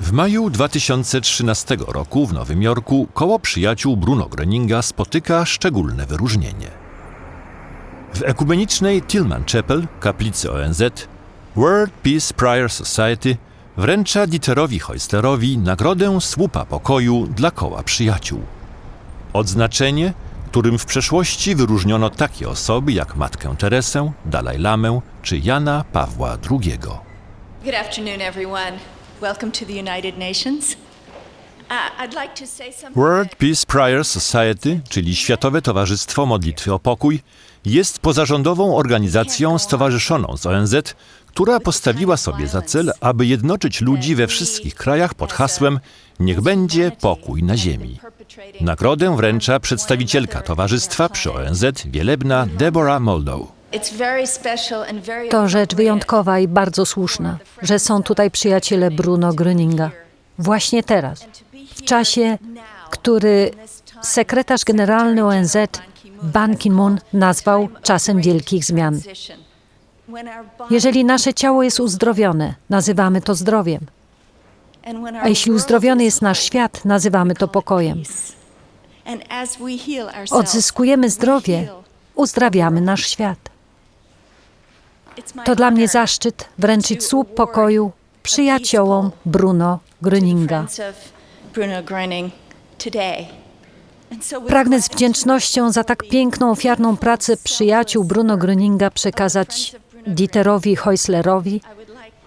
W maju 2013 roku w Nowym Jorku koło przyjaciół Bruno Gröninga spotyka szczególne wyróżnienie. W ekumenicznej Tillman Chapel, kaplicy ONZ, World Peace Prior Society wręcza Dieterowi Heuslerowi nagrodę Słupa Pokoju dla koła przyjaciół. Odznaczenie, którym w przeszłości wyróżniono takie osoby jak Matkę Teresę, Dalaj Lamę czy Jana Pawła II. Good afternoon, everyone. Welcome to the United Nations. World Peace Prior Society, czyli Światowe Towarzystwo Modlitwy o Pokój, jest pozarządową organizacją stowarzyszoną z ONZ, która postawiła sobie za cel, aby jednoczyć ludzi we wszystkich krajach pod hasłem Niech będzie pokój na ziemi. Nagrodę wręcza przedstawicielka towarzystwa przy ONZ Wielebna Deborah Moldow. To rzecz wyjątkowa i bardzo słuszna, że są tutaj przyjaciele Bruno Gröninga. Właśnie teraz, w czasie, który sekretarz generalny ONZ Ban Ki-moon nazwał czasem wielkich zmian. Jeżeli nasze ciało jest uzdrowione, nazywamy to zdrowiem. A jeśli uzdrowiony jest nasz świat, nazywamy to pokojem. Odzyskujemy zdrowie, uzdrawiamy nasz świat. To dla mnie zaszczyt wręczyć słup pokoju przyjaciołom Bruno Gröninga. Pragnę z wdzięcznością za tak piękną ofiarną pracę przyjaciół Bruno Gröninga przekazać Dieterowi Heuslerowi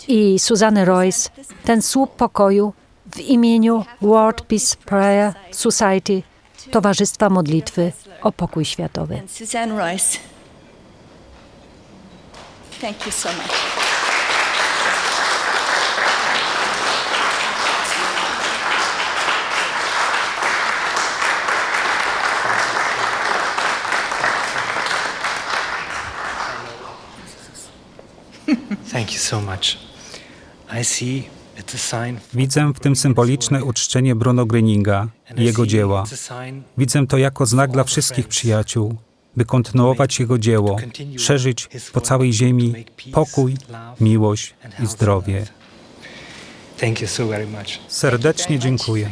i Suzanne Royce ten słup pokoju w imieniu World Peace Prayer Society, Towarzystwa Modlitwy o Pokój Światowy. Thank you so much. Thank you so much. I see it's a sign. Widzę w tym symboliczne uczczenie Bruno Gröninga i I jego see dzieła. It's a sign Widzę to jako znak dla wszystkich przyjaciół, by kontynuować jego dzieło, szerzyć po całej ziemi pokój, miłość i zdrowie. Serdecznie dziękuję.